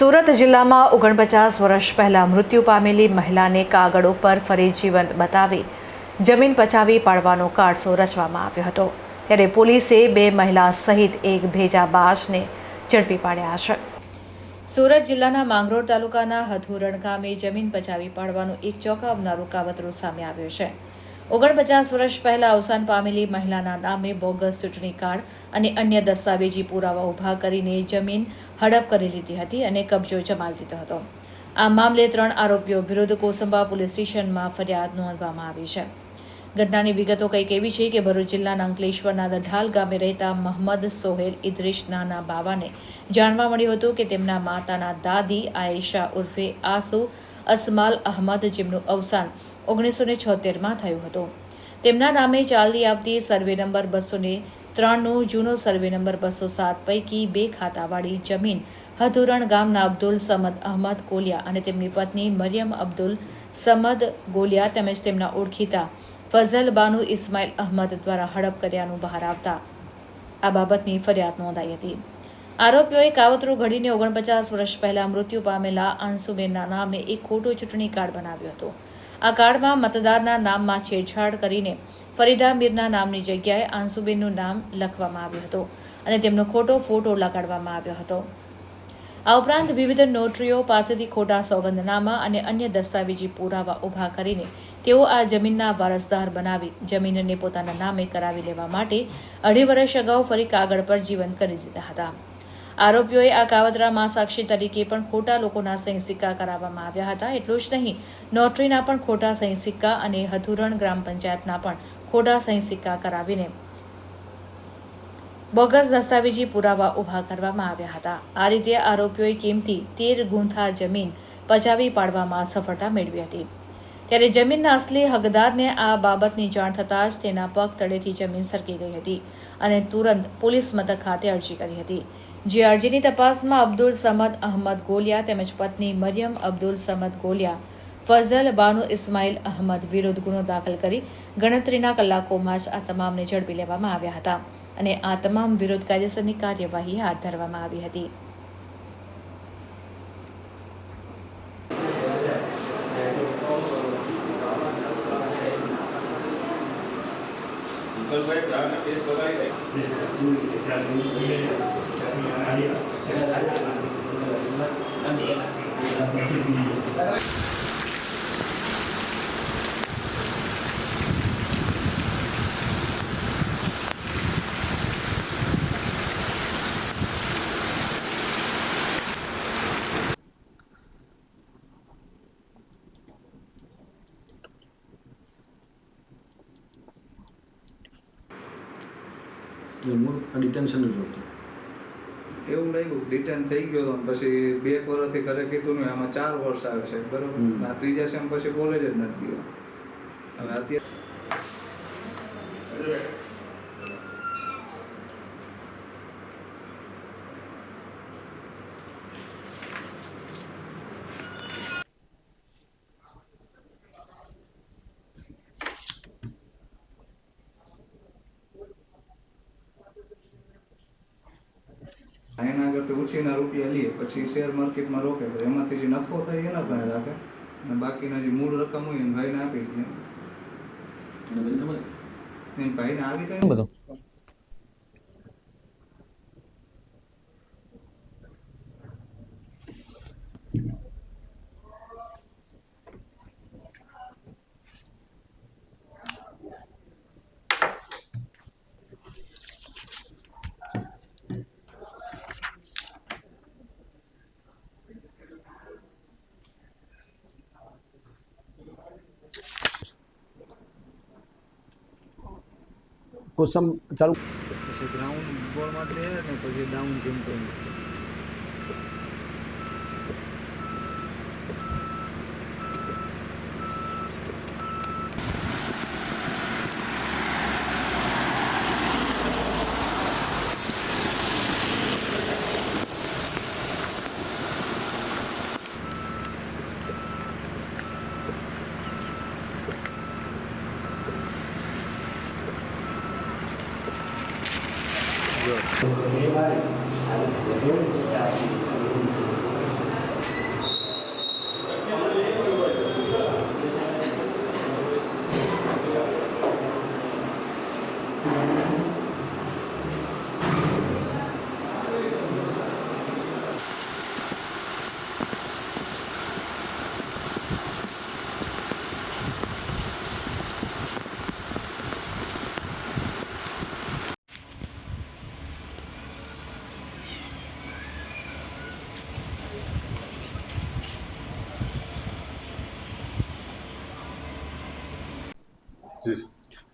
સુરત જિલ્લામાં ઓગણપચાસ વર્ષ પહેલાં મૃત્યુ પામેલી મહિલાને કાગળ ઉપર ફરી જીવંત બતાવી જમીન પચાવી પાડવાનો કારસો રચવામાં આવ્યો હતો. ત્યારે પોલીસે બે મહિલા સહિત એક ભેજાબાજને ઝડપી પાડ્યા છે. સુરત જિલ્લાના માંગરોળ તાલુકાના હથુરણ ગામે જમીન પચાવી પાડવાનું એક ચોંકાવનારું કાવતરું સામે આવ્યું છે. ઓગણપચાસ વર્ષ પહેલાં અવસાન પામેલી મહિલાના નામે બોગસ ચૂંટણી કાર્ડ અને અન્ય દસ્તાવેજી પુરાવા ઊભા કરીને જમીન હડપ કરી લીધી હતી અને કબજો જમાવી દીધો હતો. આ મામલે ત્રણ આરોપીઓ વિરુદ્ધ કોસંબા પોલીસ સ્ટેશનમાં ફરિયાદ નોંધવામાં આવી છે. ઘટનાની વિગતો કંઈક એવી છે કે ભરૂચ જિલ્લાના અંકલેશ્વરના દઢાલ ગામે રહેતા મહંમદ સોહેલ ઇદ્રિશ નાના બાવાને જાણવા મળ્યું હતું કે તેમના માતાના દાદી આયેશા ઉર્ફે આસુ અસમાલ અહમદ જેમનું અવસાન ઓગણીસો ને છોતેરમાં થયું હતું. તેમના નામે ચાલી આવતી સર્વે નંબર બસો ને ત્રણનો જૂનો સર્વે નંબર બસો સાત પૈકી બે ખાતાવાળી જમીન હધુરણ ગામના અબ્દુલ સમદ અહમદ કોલિયા અને તેમની પત્ની મરિયમ અબ્દુલ સમદ ગોલિયા તેમજ તેમના ઓળખીતા ફઝલ બાનુ ઇસ્માઇલ અહમદ દ્વારા હડપ કર્યાનું બહાર આવતા આ બાબતની ફરિયાદ નોંધાઈ હતી. આરોપીઓએ કાવતરું ઘડીને ઓગણપચાસ વર્ષ પહેલા મૃત્યુ પામેલા અંશુબેનના નામે એક ખોટો ચૂંટણી કાર્ડ બનાવ્યો હતો. આ કાર્ડમાં મતદારના નામમાં છેડછાડ કરીને ફરીદા મીરના નામની જગ્યાએ આંસુબેનનું નામ લખવામાં આવ્યું હતું અને તેમનો ખોટો ફોટો લગાડવામાં આવ્યો હતો. આ ઉપરાંત વિવિધ નોટરીઓ, પાસેથી ખોટા સોગંદનામા અને અન્ય દસ્તાવેજી પુરાવા ઊભા કરીને તેઓ આ જમીનના વારસદાર બનાવી જમીનને પોતાના નામે કરાવી લેવા માટે અઢી વર્ષ અગાઉ ફરી કાગળ પર જીવન કરી દીધા હતા. આરોપીઓએ આ કાવતરામાં સાક્ષી તરીકે પણ ખોટા લોકોના સહી સિક્કા કરાવવામાં આવ્યા હતા. એટલું જ નહીં, નોટરીના પણ ખોટા સહી સિક્કા અને હથુરણ ગ્રામ પંચાયતના પણ ખોટા સહી સિક્કા કરાવીને બોગસ દસ્તાવેજી પુરાવા ઊભા કરવામાં આવ્યા હતા. આ રીતે આરોપીઓએ કિંમતી તેર ગુંથા જમીન પચાવી પાડવામાં સફળતા મેળવી હતી. ત્યારે જમીનના અસલી હકદારને આ બાબતની જાણ થતાં જ તેના પગ તળેથી જમીન સરકી ગઈ હતી અને તુરંત પોલીસ મથક ખાતે અરજી કરી હતી. જે અરજીની તપાસમાં અબ્દુલ સમદ અહમદ ગોલિયા તેમજ પત્ની મરિયમ અબ્દુલ સમદ ગોલિયા ફઝલ બાનુ ઇસ્માઇલ અહમદ વિરુદ્ધ ગુનો દાખલ કરી ગણતરીના કલાકોમાં જ આ તમામને ઝડપી લેવામાં આવ્યા હતા અને આ તમામ વિરુદ્ધ કાયદેસરની કાર્યવાહી હાથ ધરવામાં આવી હતી. Thank ચાનો ટેસ્ટ મૂળ ડિટેન્શન જ હતું. એવું લાગ્યું ડિટેન થઈ ગયો તો પછી બે એક વર્ષથી ઘરે કીધું ને આમાં ચાર વર્ષ આવે છે. બરોબર? ત્રીજા સેમ પછી કોલેજ જ નથી ગયો. હવે અત્યારે એના આગળથી ઉછીના રૂપિયા લઈએ પછી શેર માર્કેટમાં રોકે તો એમાંથી જે નફો થાય એના પાસે રાખે. અને બાકીના જે મૂળ રકમ હોય એને ભાઈને આપી દે ભાઈને આવી કઈ બધું? કોસમ ચાલુ ગ્રાઉન્ડ બોલમાં માટે ને પછી ડાઉન જીમ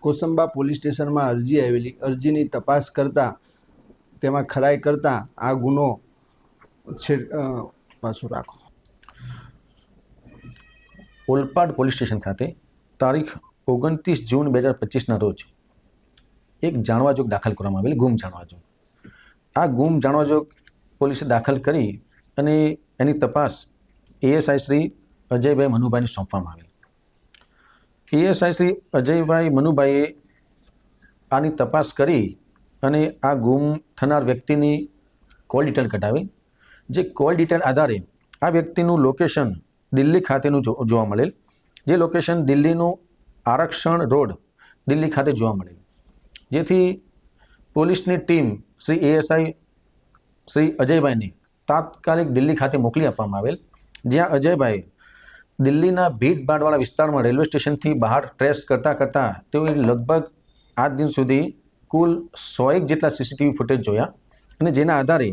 કોસંબા પોલીસ સ્ટેશનમાં અરજી આવેલી. અરજીની તપાસ કરતાં, તેમાં ખરાઈ કરતાં આ ગુનો છે પાછો રાખો. ઓલપાડ પોલીસ સ્ટેશન ખાતે તારીખ ઓગણત્રીસ જૂન બે હજાર પચીસના રોજ એક જાણવાજોગ દાખલ કરવામાં આવેલ, ગુમ જાણવાજોગ. આ ગુમ જાણવાજોગ પોલીસે દાખલ કરી અને એની તપાસ એએસઆઈ શ્રી અજયભાઈ મનુભાઈને સોંપવામાં આવેલ. એએસઆઈ શ્રી અજયભાઈ મનુભાઈએ આની તપાસ કરી અને આ ગુમ થનાર વ્યક્તિની કોલ ડિટેલ કઢાવી. જે કોલ ડિટેલ આધારે આ વ્યક્તિનું લોકેશન દિલ્હી ખાતેનું જોવા મળેલ. જે લોકેશન દિલ્હીનું આરક્ષણ રોડ દિલ્હી ખાતે જોવા મળેલ. જેથી પોલીસની ટીમ શ્રી એએસઆઈ શ્રી અજયભાઈને તાત્કાલિક દિલ્હી ખાતે મોકલી આપવામાં આવેલ. જ્યાં અજયભાઈ દિલ્હીના ભીડભાડવાળા વિસ્તારમાં રેલવે સ્ટેશનથી બહાર ટ્રેસ કરતાં કરતાં તેઓએ લગભગ આજ દિન સુધી કુલ સોએક જેટલા સીસીટીવી ફૂટેજ જોયા અને જેના આધારે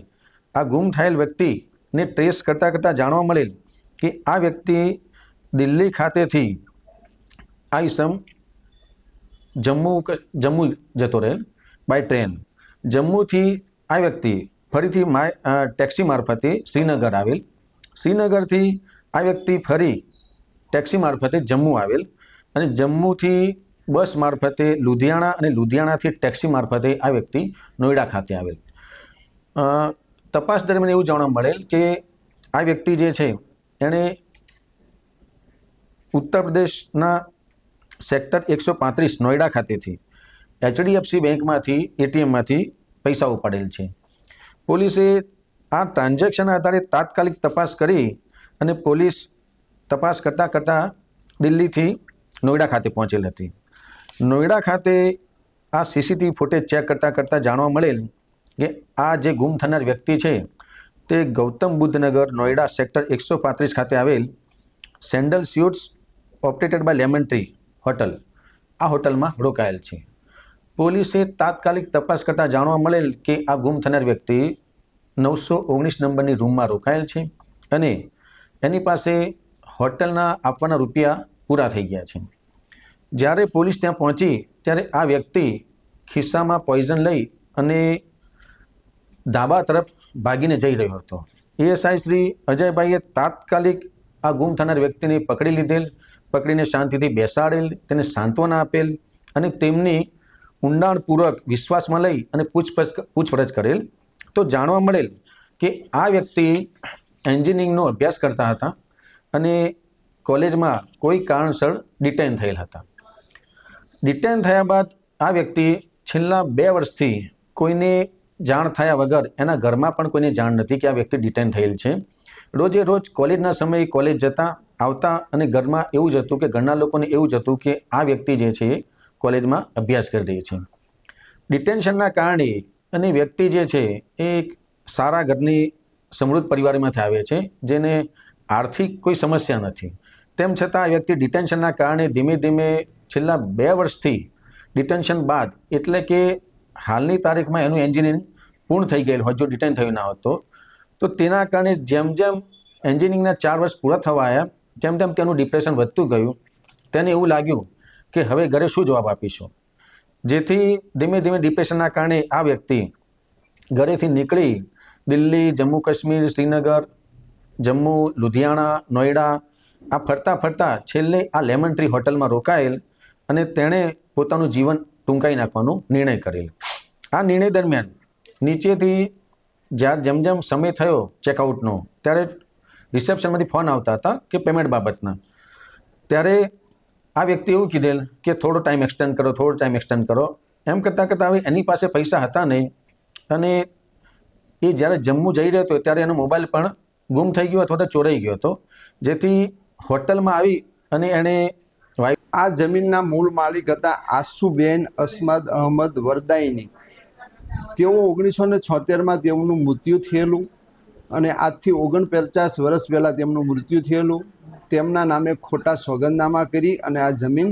આ ગુમ થયેલ વ્યક્તિને ટ્રેસ કરતાં કરતાં જાણવા મળેલ કે આ વ્યક્તિ દિલ્હી ખાતેથી આ ઈસમ જમ્મુ જમ્મુ જતો રહેલ બાય ટ્રેન જમ્મુથી આ વ્યક્તિ ફરીથી માય ટેક્સી મારફતે શ્રીનગર આવેલ. શ્રીનગરથી આ વ્યક્તિ ફરી ટેક્સી મારફતે જમ્મુ આવેલ અને જમ્મુથી બસ મારફતે લુધિયાણા અને લુધિયાણાથી ટેક્સી મારફતે આ વ્યક્તિ નોઈડા ખાતે આવેલ. તપાસ દરમિયાન એવું જાણવા મળેલ કે આ વ્યક્તિ જે છે, એણે ઉત્તર પ્રદેશના સેક્ટર એકસો પાંત્રીસ નોઈડા ખાતેથી એચડીએફસી બેંકમાંથી, એટીએમમાંથી પૈસા ઉપાડેલ છે. પોલીસે આ ટ્રાન્ઝેક્શન આધારે તાત્કાલિક તપાસ કરી અને પોલીસ તપાસ કરતાં કરતાં દિલ્હીથી નોઈડા ખાતે પહોંચેલ હતી. નોઈડા ખાતે આ સીસીટીવી ફૂટેજ ચેક કરતાં કરતાં જાણવા મળેલ કે આ જે ગુમ થનાર વ્યક્તિ છે તે ગૌતમ બુદ્ધનગર નોઈડા સેક્ટર એકસો પાંત્રીસ ખાતે આવેલ Sandal Suites operated by Lemon Tree hotel. આ હોટલમાં રોકાયેલ છે. પોલીસે તાત્કાલિક તપાસ કરતાં જાણવા મળેલ કે આ ગુમ થનાર વ્યક્તિ નવસો ઓગણીસ નંબરની રૂમમાં રોકાયેલ છે અને એની પાસે હોટલના આપવાના રૂપિયા પૂરા થઈ ગયા છે. જ્યારે પોલીસ ત્યાં પહોંચી, ત્યારે આ વ્યક્તિ ખિસ્સામાં પોઈઝન લઈ અને ધાબા તરફ ભાગીને જઈ રહ્યો હતો. એએસઆઈ શ્રી અજયભાઈએ તાત્કાલિક આ ગુમ થનાર વ્યક્તિને પકડી લીધેલ, પકડીને શાંતિથી બેસાડેલ, તેને સાંત્વના આપેલ અને તેમની ઊંડાણપૂર્વક વિશ્વાસમાં લઈ અને પૂછપરછ પૂછપરછ કરેલ. તો જાણવા મળેલ કે આ વ્યક્તિ એન્જિનિયરિંગનો અભ્યાસ કરતા હતા અને કોલેજમાં કોઈ કારણસર ડિટેન થયેલ હતા. ડિટેન થયા બાદ આ વ્યક્તિ છેલ્લા બે વર્ષથી કોઈને જાણ થયા વગર એના ઘરમાં પણ કોઈને જાણ નથી કે આ વ્યક્તિ ડિટેન થયેલ છે. રોજે રોજ કોલેજના સમયે કોલેજ જતા, આવતા અને ઘરમાં એવું જ હતું કે ઘરના લોકોને એવું જ હતું કે આ વ્યક્તિ જે છે એ કોલેજમાં અભ્યાસ કરી રહી છે. ડિટેન્શનના કારણે અને વ્યક્તિ જે છે એ એક સારા ઘરની સમૃદ્ધ પરિવારમાંથી આવે છે, જેને આર્થિક કોઈ સમસ્યા નથી. તેમ છતાં આ વ્યક્તિ ડિટેન્શનના કારણે ધીમે ધીમે છેલ્લા બે વર્ષથી ડિટેન્શન બાદ, એટલે કે હાલની તારીખમાં એનું એન્જિનિયરિંગ પૂર્ણ થઈ ગયેલું હોય, જો ડિટેન થયું ના હોત તો તેના કારણે જેમ જેમ એન્જિનિયરિંગના ચાર વર્ષ પૂરા થવા આવ્યા તેમ તેમ તેનું ડિપ્રેશન વધતું ગયું. તેને એવું લાગ્યું કે હવે ઘરે શું જવાબ આપીશું? જેથી ધીમે ધીમે ડિપ્રેશનના કારણે આ વ્યક્તિ ઘરેથી નીકળી દિલ્હી, જમ્મુ કાશ્મીર, શ્રીનગર જમ્મુ, લુધિયાણા નોઈડા આ ફરતા ફરતા છેલ્લે આ લેમન ટ્રી હોટલમાં રોકાયેલ અને તેણે પોતાનું જીવન ટૂંકાઈ નાખવાનો નિર્ણય કરેલ. આ નિર્ણય દરમિયાન નીચેથી જ્યારે જેમ જેમ સમય થયો ચેકઆઉટનો ત્યારે રિસેપ્શનમાંથી ફોન આવતા હતા કે પેમેન્ટ બાબતના. ત્યારે આ વ્યક્તિ એવું કીધેલ કે થોડો ટાઈમ એક્સટેન્ડ કરો, થોડો ટાઈમ એક્સટેન્ડ કરો. એમ કરતાં કરતાં હવે એની પાસે પૈસા હતા નહીં અને એ જ્યારે જમ્મુ જઈ રહ્યો હતો ત્યારે એનો મોબાઈલ પણ ગુમ થઈ ગયો અથવા તો ચોરાઈ ગયો હતો. જેથી હોટલમાં આવી અને એણે આ જમીનના મૂળ માલિક હતા આસુબેન અસમદ અહમદ વરદાઈની. તેઓ ઓગણીસો ને છોતેરમાં તેમનું મૃત્યુ થયેલું અને આજથી ઓગણપચાસ વર્ષ પહેલાં તેમનું મૃત્યુ થયેલું. તેમના નામે ખોટા સોગંદનામા કરી અને આ જમીન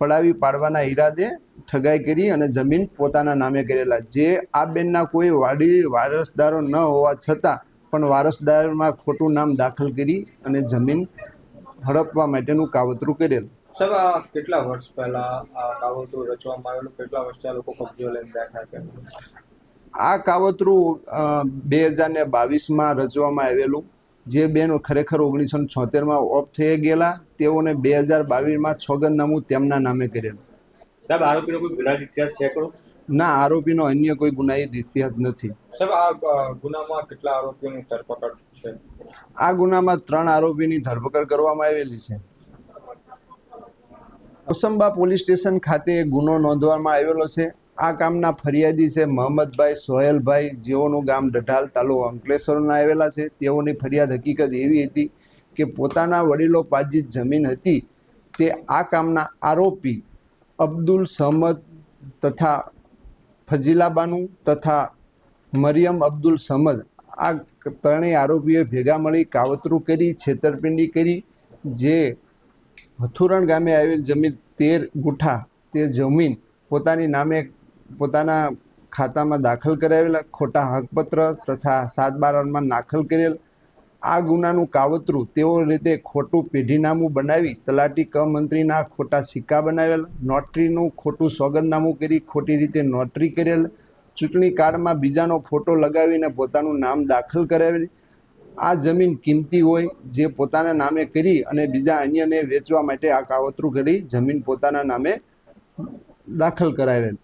પડાવી પાડવાના ઈરાદે ઠગાઈ કરી અને જમીન પોતાના નામે કરેલા. જે આ બેનના કોઈ વાડી વારસદારો ન હોવા છતાં પણ વારસદારમાં ખોટું નામ દાખલ કરી અને જમીન હડપવા માટેનું કાવતરું કરેલું. સર આ કેટલા વર્ષ પહેલા આ કાવતરું રચવામાં આવેલું? કેટલા વર્ષથી આ લોકો કબજો લઈને બેઠા છે? આ કાવતરું બે હજાર ને બાવીસમાં રચવામાં આવેલું. જે બેન ખરેખર ઓગણીસો ને છોતેરમાં ઓફ થઈ ગયેલા. તેઓને બે હજાર બાવીસમાં છોગંદનામું તેમના નામે કરેલું. સાહેબ આરોપીનો કોઈ ગુનાહિત ઇતિહાસ છે ખરો ના આરોપીનો અન્ય કોઈ ગુનાહિત ઇતિહાસ નથી. સાહેબ આ ગુનામાં કેટલા આરોપીઓની ધરપકડ છે? આ ગુનામાં ત્રણ આરોપીની ધરપકડ કરવામાં આવેલી છે. કોસંબા પોલીસ સ્ટેશન ખાતે ગુનો નોંધવામાં આવેલો છે. આ કામના ફરિયાદી છે મોહમ્મદભાઈ સોહેલભાઈ. જેઓનું ગામ ડઢાલ તાલુકો અંકલેશ્વરના આવેલા છે. તેઓની ફરિયાદ હકીકત એવી હતી કે પોતાના વડીલો પાજીત જમીન હતી. તે આ કામના આરોપી અબ્દુલ સહમદ તથા ફજીલાબાનુ તથા મરિયમ અબ્દુલ સમદ આ ત્રણેય આરોપીઓએ ભેગા મળી કાવતરું કરી, છેતરપિંડી કરી, જે હથુરણ ગામે આવેલ જમીન તેર ગુઠા, તે જમીન પોતાની નામે પોતાના ખાતામાં દાખલ કરાવેલા, ખોટા હકપત્ર તથા સાત બારમાં દાખલ કરેલ આ ગુનાનું કાવતરું તેઓ રીતે ખોટું પેઢીનામું બનાવી તલાટી ક મંત્રીના ખોટા સિક્કા બનાવેલ, નોટરીનું ખોટું સોગંદનામું કરી ખોટી રીતે નોટરી કરેલ, ચૂંટણી કાર્ડમાં બીજાનો ફોટો લગાવીને પોતાનું નામ દાખલ કરાવેલ. આ જમીન કિંમતી હોય જે પોતાના નામે કરી અને બીજા અન્યને વેચવા માટે આ કાવતરું કરી જમીન પોતાના નામે દાખલ કરાવેલ.